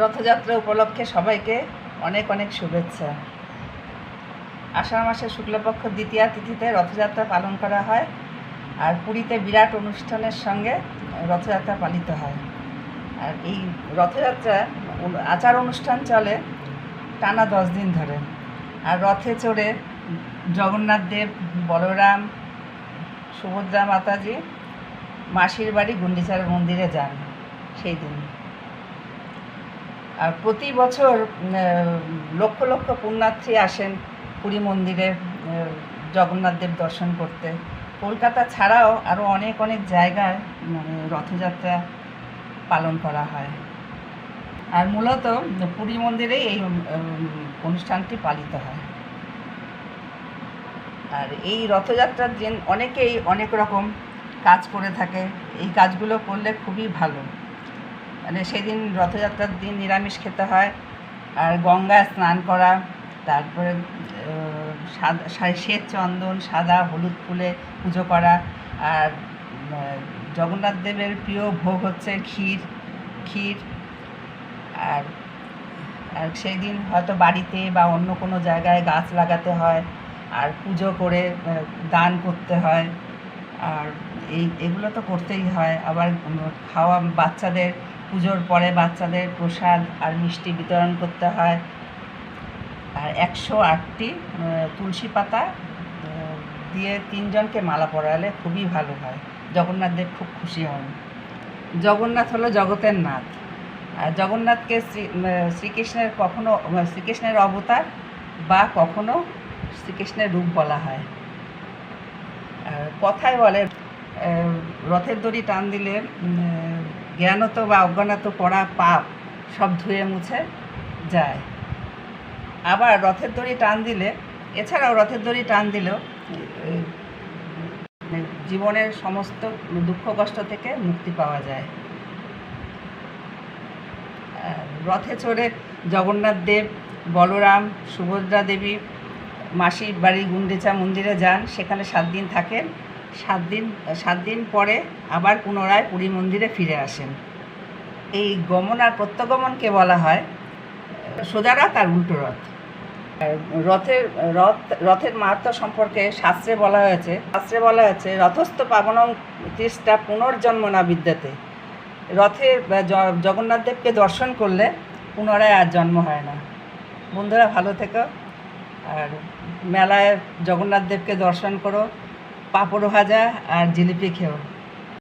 রথযাত্রা উপলক্ষে সবাইকে অনেক অনেক শুভেচ্ছা। আষাঢ় মাসের শুক্লপক্ষ দ্বিতীয়া তিথিতে রথযাত্রা পালন করা হয় আর পুরীতে বিরাট অনুষ্ঠানের সঙ্গে রথযাত্রা পালিত হয়। আর এই রথযাত্রা আচার অনুষ্ঠান চলে টানা দশ দিন ধরে। আর রথে চড়ে জগন্নাথ দেব, বলরাম, সুভদ্রা মাতাজি মাসির বাড়ি গুন্ডিচার মন্দিরে যান সেই দিন। প্রতি বছর লক্ষ লক্ষ পুণ্যার্থী আসেন পুরী মন্দিরে আহ, জগন্নাথ দেব দর্শন করতে। কলকাতা ছাড়াও আরও অনেক অনেক জায়গায় মানে রথযাত্রা পালন করা হয়। আর মূলত পুরী মন্দিরেই এই অনুষ্ঠানটি পালিত হয়। আর এই রথযাত্রার দিন অনেকেই অনেক রকম কাজ করে থাকে। এই কাজগুলো করলে খুবই ভালো। মানে সেদিন রথযাত্রার দিন নিরামিষ খেতে হয়, আর গঙ্গায় স্নান করা, তারপরে সাদা শ্বেত চন্দন, সাদা হলুদ ফুলে পুজো করা, আর জগন্নাথ দেবের প্রিয় ভোগ হচ্ছে ক্ষীর ক্ষীর, আর আর সেই দিন হয়তো বাড়িতে বা অন্য কোনো জায়গায় গাছ লাগাতে হয়, আর পুজো করে দান করতে হয়, আর এই, এগুলো তো করতেই হয়, আবার খাওয়া বাচ্চাদের পুজোর পরে বাচ্চাদের প্রসাদ আর মিষ্টি বিতরণ করতে হয়। আর একশো আটটি তুলসী পাতা দিয়ে তিনজনকে মালা পরালে খুবই ভালো হয়। জগন্নাথ দেব খুব খুশি হন। জগন্নাথ হলো জগতের নাথ। আর জগন্নাথকে শ্রী শ্রীকৃষ্ণের কখনো শ্রীকৃষ্ণের অবতার বা কখনো শ্রীকৃষ্ণের রূপ বলা হয়। কথায় বলে রথের দড়ি টান দিলে জ্ঞানত বা অজ্ঞানত পড়া পাপ, সব ধুয়ে মুছে যায়। আবার রথের দড়ি টান দিলে, এছাড়াও রথের দড়ি টান দিলেও জীবনের সমস্ত দুঃখ কষ্ট থেকে মুক্তি পাওয়া যায়। রথে চড়ে জগন্নাথ দেব, বলরাম, সুভদ্রা দেবী, মাসির বাড়ি গুন্ডিচা মন্দিরে যান, সেখানে সাত দিন থাকেন। সাত দিন সাত দিন পরে আবার পুনরায় পুরী মন্দিরে ফিরে আসেন। এই গমন আর প্রত্যাগমনকে বলা হয়, সোজা রথ আর উল্টো রথ। রথের রথ, রথের মাহাত্ম সম্পর্কে শাস্ত্রে বলা হয়েছে, শাস্ত্রে বলা হয়েছে, রথস্থ পাবনং তিষ্ঠা পুনর্জন্ম না বিদ্যাতে। রথে, বা জ- জগন্নাথ দেবকে দর্শন করলে পুনরায় আর জন্ম হয় না। বন্ধুরা ভালো থেকো, আর মেলায় জগন্নাথ দেবকে দর্শন করো। পাঁপড় ভাজা আর জিলিপি খেও।